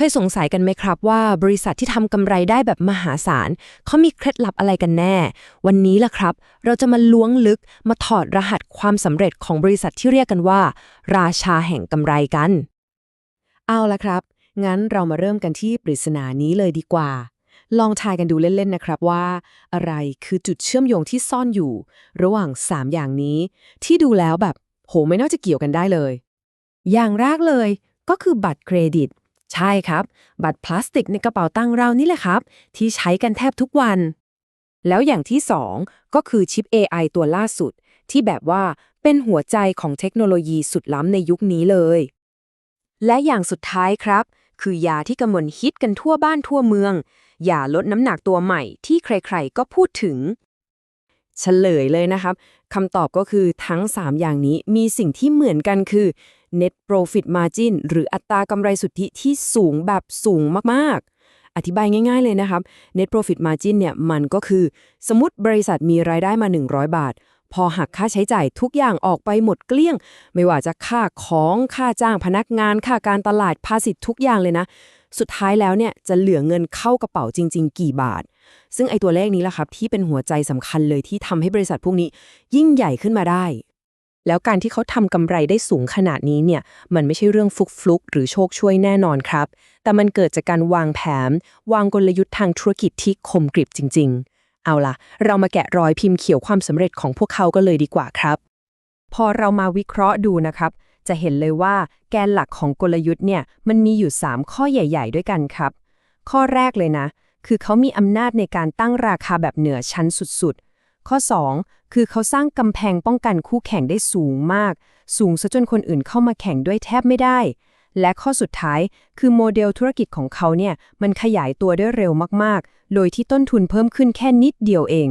เคยสงสัยกันไหมครับว่าบริษัทที่ทำกำไรได้แบบมหาศาลเขามีเคล็ดลับอะไรกันแน่ วันนี้ล่ะครับ เราจะมาล้วงลึกมาถอดรหัสความสำเร็จของบริษัทที่เรียกกันว่า ราชาแห่งกำไรกัน เอาละครับ งั้นเรามาเริ่มกันที่ปริศนานี้เลยดีกว่า ลองทายกันดูเล่นๆนะครับว่า อะไรคือจุดเชื่อมโยงที่ซ่อนอยู่ ระหว่าง 3 อย่างนี้ ที่ดูแล้วแบบ โหไม่น่าจะเกี่ยวกันได้เลย อย่างแรกเลยก็คือบัตรเครดิต ใช่ครับ บัตรพลาสติกในกระเป๋าตังเรานี่แหละครับ ที่ใช้กันแทบทุกวัน แล้วอย่างที่สองก็คือชิป AI ตัวล่าสุด ที่แบบว่าเป็นหัวใจของเทคโนโลยีสุดล้ำในยุคนี้เลย และอย่างสุดท้ายครับ คือยาที่กำลังฮิตกันทั่วบ้านทั่วเมืองยาลดน้ำหนักตัวใหม่ที่ใครๆก็พูดถึงเฉลยเลยนะครับคำตอบก็คือทั้ง 3 อย่างนี้มีสิ่งที่เหมือนกันคือ net profit margin หรืออัตรากำไรสุทธิที่สูงแบบสูงมากๆ อธิบายง่ายๆเลยนะครับ net profit margin เนี่ยมันก็คือ สมมติบริษัทมีรายได้มา 100 บาท พอหักค่าใช้จ่ายทุกอย่างออกไปหมดเกลี้ยง ไม่ว่าจะค่าของค่าจ้างพนักงาน ค่าการตลาดภาษีทุกอย่างเลยนะ สุดท้ายแล้วเนี่ยจะเหลือเงินเข้ากระเป๋าจริง ๆ กี่บาทซึ่งไอตัวเลขนี้แหละครับที่เป็นหัวใจสำคัญเลยที่ทำให้บริษัทพวกนี้ยิ่งใหญ่ขึ้นมาได้ แล้วการที่เขาทำกำไรได้สูงขนาดนี้เนี่ย มันไม่ใช่เรื่องฟุกฟลุกหรือโชคช่วยแน่นอนครับ แต่มันเกิดจากการวางแผน วางกลยุทธ์ทางธุรกิจที่คมกริบจริง ๆ เอาล่ะ เรามาแกะรอยพิมพ์เขียวความสำเร็จของพวกเขาก็เลยดีกว่าครับ พอเรามาวิเคราะห์ดูนะครับ จะเห็นเลยว่าแกนหลักของกลยุทธ์เนี่ย มันมีอยู่ 3 ข้อใหญ่ ๆ ด้วยกันครับ ข้อแรกเลยนะ คือเขามีอำนาจในการตั้งราคาแบบเหนือชั้นสุดๆ ข้อ 2 คือเขาสร้างกำแพงป้องกันคู่แข่งได้สูงมาก สูงซะจนคนอื่นเข้ามาแข่งด้วยแทบไม่ได้ และข้อสุดท้ายคือโมเดลธุรกิจของเขาเนี่ยมันขยายตัวได้เร็วมากๆ โดยที่ต้นทุนเพิ่มขึ้นแค่นิดเดียวเอง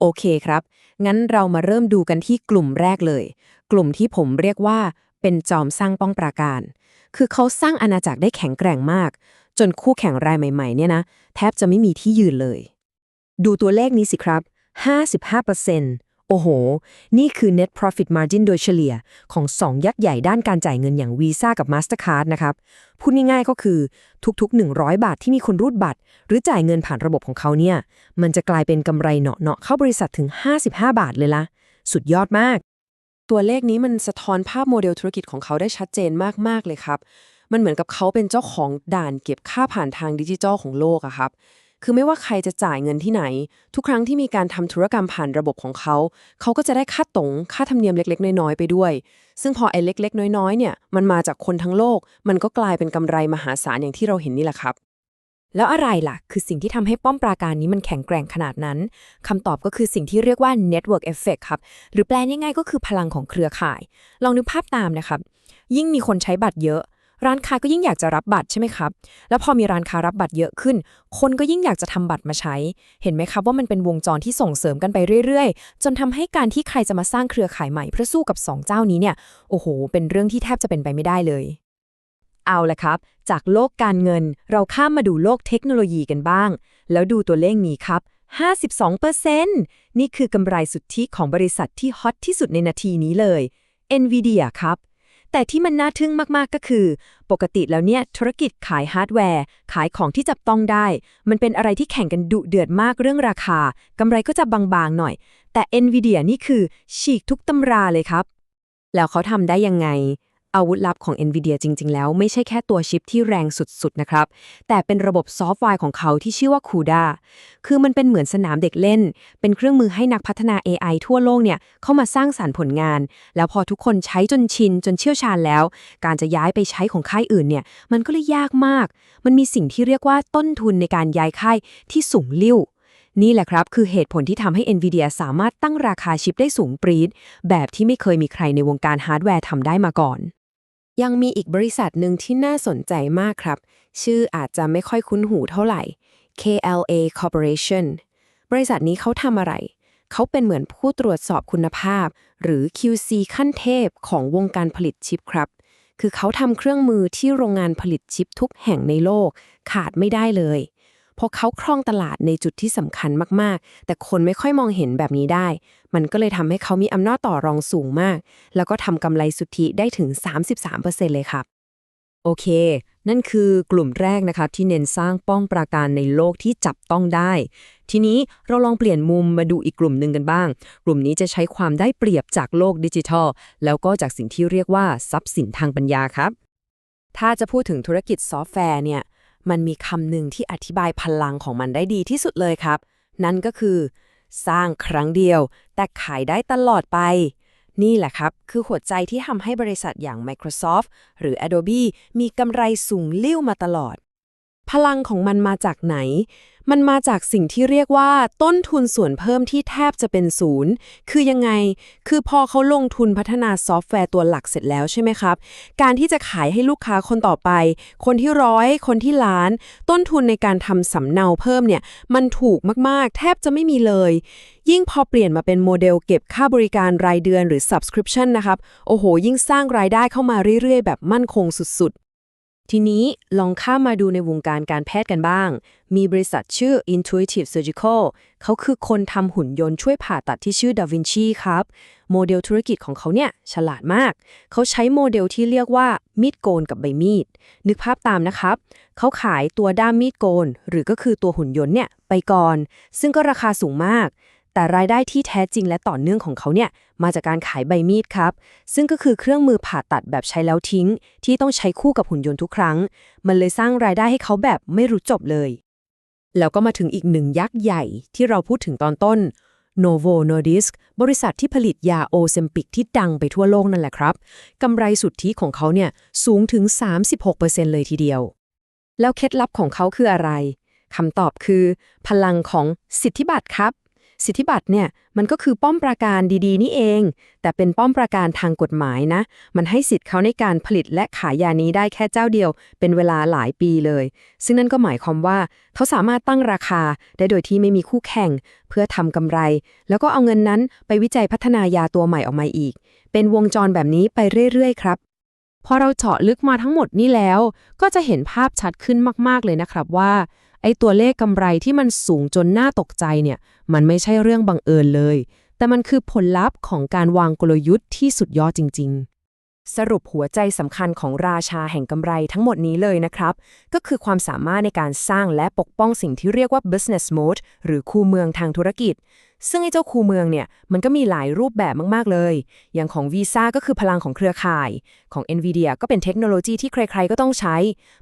โอเคครับ งั้นเรามาเริ่มดูกันที่กลุ่มแรกเลย กลุ่มที่ผมเรียกว่าเป็นจอมสร้างป้องปราการ คือเขาสร้างอาณาจักรได้แข็งแกร่งมาก จนคู่แข่งรายใหม่ ๆ เนี่ยนะ แทบจะไม่มีที่ยืนเลย ดูตัวเลขนี้สิครับ 55%โอ้โห นี่คือ net profit margin โดยเฉลี่ยของ 2 ยักษ์ใหญ่ด้านการจ่ายเงินอย่าง Visa กับ Mastercard นะครับ พูดง่ายๆก็คือทุกๆ 100 บาทที่มีคนรูดบัตร หรือจ่ายเงินผ่านระบบของเขาเนี่ย มันจะกลายเป็นกำไรเนาะๆเข้าบริษัทถึง 55 บาทเลยละสุดยอดมาก ตัวเลขนี้มันสะท้อนภาพโมเดลธุรกิจของเขาได้ชัดเจนมากๆเลยครับ มันเหมือนกับเขาเป็นเจ้าของด่านเก็บค่าผ่านทางดิจิทัลของโลกอะครับ คือไม่ว่าใครจะจ่ายเงินที่ไหน ทุกครั้งที่มีการทำธุรกรรมผ่านระบบของเขา เขาก็จะได้ค่าตรงค่าธรรมเนียมเล็ก ๆ น้อย ๆ ไปด้วย ซึ่งพอไอ้เล็ก ๆ น้อยๆเนี่ยมันมาจากคนทั้งโลก มันก็กลายเป็นกำไรมหาศาลอย่างที่เราเห็นนี่แหละครับ แล้วอะไรล่ะ คือสิ่งที่ทำให้ป้อมปราการนี้มันแข็งแกร่งขนาดนั้นคำตอบก็คือสิ่งที่เรียกว่า network effect ครับ หรือแปลง่ายๆก็คือพลังของเครือข่าย ลองนึกภาพตามนะครับ ยิ่งมีคนใช้บัตรเยอะ ร้านค้าก็ยิ่งอยากจะรับบัตรใช่ไหมครับ แล้วพอมีร้านค้ารับบัตรเยอะขึ้น คนก็ยิ่งอยากจะทำบัตรมาใช้ เห็นไหมครับว่ามันเป็นวงจรที่ส่งเสริมกันไปเรื่อยๆ จนทำให้การที่ใครจะมาสร้างเครือข่ายใหม่เพื่อสู้กับสองเจ้านี้เนี่ย โอ้โห เป็นเรื่องที่แทบจะเป็นไปไม่ได้เลย เอาละครับ จากโลกการเงิน เราข้ามมาดูโลกเทคโนโลยีกันบ้าง แล้วดูตัวเลขนี้ครับ52%นี่คือกำไรสุทธิของบริษัทที่ฮอตที่สุดในนาทีนี้เลย NVIDIA ครับ แต่ที่มันน่าทึ่งมากๆก็คือ ปกติแล้วเนี่ยธุรกิจขายฮาร์ดแวร์ ขายของที่จับต้องได้ มันเป็นอะไรที่แข่งกันดุเดือดมากเรื่องราคากำไรก็จะบางๆหน่อย แต่ NVIDIA นี่คือฉีกทุกตำราเลยครับ แล้วเขาทำได้ยังไง อาวุธลับของ NVIDIA จริง ๆ แล้วไม่ใช่แค่ตัวชิปที่แรงสุด ๆ นะครับ แต่เป็นระบบซอฟต์แวร์ของเขาที่ชื่อว่า CUDA คือมันเป็นเหมือนสนามเด็กเล่น เป็นเครื่องมือให้นักพัฒนา AI ทั่วโลกเนี่ยเข้ามาสร้างสารรค์ผลงาน แล้วพอทุกคนใช้จนชิน จนเชี่ยวชาญแล้ว การจะย้ายไปใช้ของค่ายอื่นเนี่ยมันก็เลยยากมาก มันมีสิ่งที่เรียกว่าต้นทุนในการย้ายค่ายที่สูงลิ่วนี่แหละครับ คือเหตุผลที่ทำให้ NVIDIA สามารถตั้งราคาชิปได้สูงปรี๊ดแบบที่ไม่เคยมีใครในวงการฮาร์ดแวร์ทำได้มาก่อน ยังมีอีกบริษัทหนึ่งที่น่าสนใจมากครับ ชื่ออาจจะไม่ค่อยคุ้นหูเท่าไหร่ KLA Corporation บริษัทนี้เขาทำอะไร เขาเป็นเหมือนผู้ตรวจสอบคุณภาพ หรือ QC ขั้นเทพของวงการผลิตชิปครับ คือเขาทำเครื่องมือที่โรงงานผลิตชิปทุกแห่งในโลก ขาดไม่ได้เลย เพราะเขาครองตลาดในจุดที่สำคัญมากๆ แต่คนไม่ค่อยมองเห็นแบบนี้ได้ มันก็เลยทำให้เขามีอำนาจต่อรองสูงมาก แล้วก็ทำกำไรสุทธิได้ถึง 33%เลยครับ โอเค นั่นคือกลุ่มแรกนะครับที่เน้นสร้างป้องปราการในโลกที่จับต้องได้ ทีนี้เราลองเปลี่ยนมุมมาดูอีกกลุ่มหนึ่งกันบ้าง กลุ่มนี้จะใช้ความได้เปรียบจากโลกดิจิทัล แล้วก็จากสิ่งที่เรียกว่าทรัพย์สินทางปัญญาครับถ้าจะพูดถึงธุรกิจซอฟต์แวร์เนี่ย มันมีคำหนึ่งที่อธิบายพลังของมันได้ดีที่สุดเลยครับ นั่นก็คือ สร้างครั้งเดียว แต่ขายได้ตลอดไป นี่แหละครับ คือหัวใจที่ทำให้บริษัทอย่าง Microsoft หรือ Adobe มีกำไรสูงลิ่วมาตลอด พลังของมันมาจากไหน มันมาจากสิ่งที่เรียกว่า ต้นทุนส่วนเพิ่มที่แทบจะเป็นศูนย์ คือยังไง คือพอเขาลงทุนพัฒนาซอฟต์แวร์ตัวหลักเสร็จแล้วใช่ไหมครับ การที่จะขายให้ลูกค้าคนต่อไป คนที่ร้อย คนที่ล้าน ต้นทุนในการทำสำเนาเพิ่มเนี่ย มันถูกมาก ๆ แทบจะไม่มีเลย ยิ่งพอเปลี่ยนมาเป็นโมเดลเก็บค่าบริการรายเดือนหรือ subscription นะครับ โอ้โห ยิ่งสร้างรายได้เข้ามาเรื่อย ๆ แบบมั่นคงสุดๆ ทีนี้ลองข้ามมาดูในวงการการแพทย์กันบ้าง มีบริษัทชื่อ Intuitive Surgical เขาคือคนทำหุ่นยนต์ช่วยผ่าตัดที่ชื่อ Da Vinci ครับ โมเดลธุรกิจของเขาเนี่ย ฉลาดมาก เขาใช้โมเดลที่เรียกว่า มีดโกนกับใบมีด นึกภาพตามนะครับ เขาขายตัวด้ามมีดโกน หรือก็คือตัวหุ่นยนต์เนี่ยไปก่อน ซึ่งก็ราคาสูงมาก แต่รายได้ที่แท้จริงและต่อเนื่องของเขาเนี่ยมาจากการขายใบมีดครับ ซึ่งก็คือเครื่องมือผ่าตัดแบบใช้แล้วทิ้ง ที่ต้องใช้คู่กับหุ่นยนต์ทุกครั้ง มันเลยสร้างรายได้ให้เขาแบบไม่รู้จบเลย แล้วก็มาถึงอีกหนึ่งยักษ์ใหญ่ที่เราพูดถึงตอนต้น Novo Nordisk บริษัทที่ผลิตยาโอเซมปิกที่ดังไปทั่วโลกนั่นแหละครับกำไรสุทธิของเขาเนี่ยสูงถึง 36%เลยทีเดียว แล้วเคล็ดลับของเขาคืออะไรคำตอบคือ พลังของสิทธิบัตรครับ สิทธิบัตรเนี่ยมันก็คือป้อมปราการดีๆ นี่เอง แต่เป็นป้อมปราการทางกฎหมายนะ มันให้สิทธิ์เขาในการผลิตและขายยานี้ได้แค่เจ้าเดียว เป็นเวลาหลายปีเลย ซึ่งนั่นก็หมายความว่าเขาสามารถตั้งราคาได้โดยที่ไม่มีคู่แข่ง เพื่อทำกำไร แล้วก็เอาเงินนั้นไปวิจัยพัฒนายาตัวใหม่ออกมาอีก เป็นวงจรแบบนี้ไปเรื่อยๆครับพอเราเจาะลึกมาทั้งหมดนี่แล้ว ก็จะเห็นภาพชัดขึ้นมาก ๆ เลยนะครับว่า ไอ้ตัวเลขกำไรที่มันสูงจนน่าตกใจเนี่ย มันไม่ใช่เรื่องบังเอิญเลย แต่มันคือผลลัพธ์ของการวางกลยุทธ์ที่สุดยอดจริง ๆสรุปหัวใจสำคัญของราชาแห่งกำไรทั้งหมดนี้เลยนะครับ ก็คือความสามารถในการสร้างและปกป้องสิ่งที่เรียกว่า business mode หรือคูเมืองทางธุรกิจ ซึ่งไอ้เจ้าคูเมืองเนี่ยมันก็มีหลายรูปแบบมาก ๆ เลย อย่างของ Visa ก็คือพลังของเครือข่าย ของ NVIDIA ก็เป็นเทคโนโลยีที่ใคร ๆ ก็ต้องใช้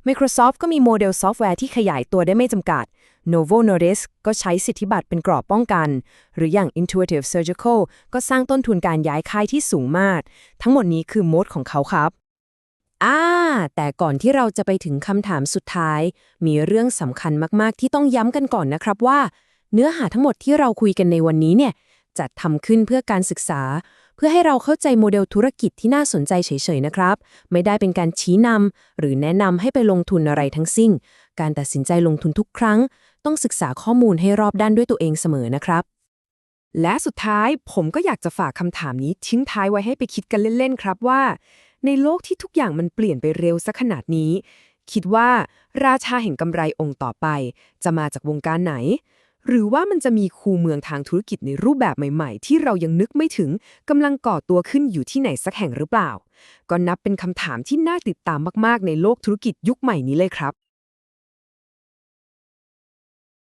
Microsoft ก็มีโมเดลซอฟต์แวร์ที่ขยายตัวได้ไม่จำกัด Novo Nordisk ก็ใช้สิทธิบัตรเป็นกรอบป้องกัน หรืออย่าง Intuitive Surgical ก็สร้างต้นทุนการย้ายค่ายที่สูงมาก ทั้งหมดนี้คือโมดของเขาครับอ่าแต่ก่อนที่เราจะไปถึงคำถามสุดท้าย มีเรื่องสำคัญมาก ๆ ที่ต้องย้ำกันก่อนนะครับว่า เนื้อหาทั้งหมดที่เราคุยกันในวันนี้เนี่ยจัดทำขึ้นเพื่อการศึกษา เพื่อให้เราเข้าใจโมเดลธุรกิจที่น่าสนใจเฉยๆนะครับ ไม่ได้เป็นการชี้นำหรือแนะนำให้ไปลงทุนอะไรทั้งสิ้น การตัดสินใจลงทุนทุกครั้ง ต้องศึกษาข้อมูลให้รอบด้านด้วยตัวเองเสมอนะครับ และสุดท้ายผมก็อยากจะฝากคำถามนี้ทิ้งท้ายไว้ให้ไปคิดกันเล่นๆครับว่า ในโลกที่ทุกอย่างมันเปลี่ยนไปเร็วสักขนาดนี้ คิดว่า ราชาแห่งกำไรองค์ต่อไป จะมาจากวงการไหน หรือว่ามันจะมีคูเมืองทางธุรกิจในรูปแบบใหม่ๆ ที่เรายังนึกไม่ถึงกำลังก่อตัวขึ้นอยู่ที่ไหนสักแห่งหรือเปล่า ก็นับเป็นคำถามที่น่าติดตามมากๆ ในโลกธุรกิจยุคใหม่นี้เลยครับ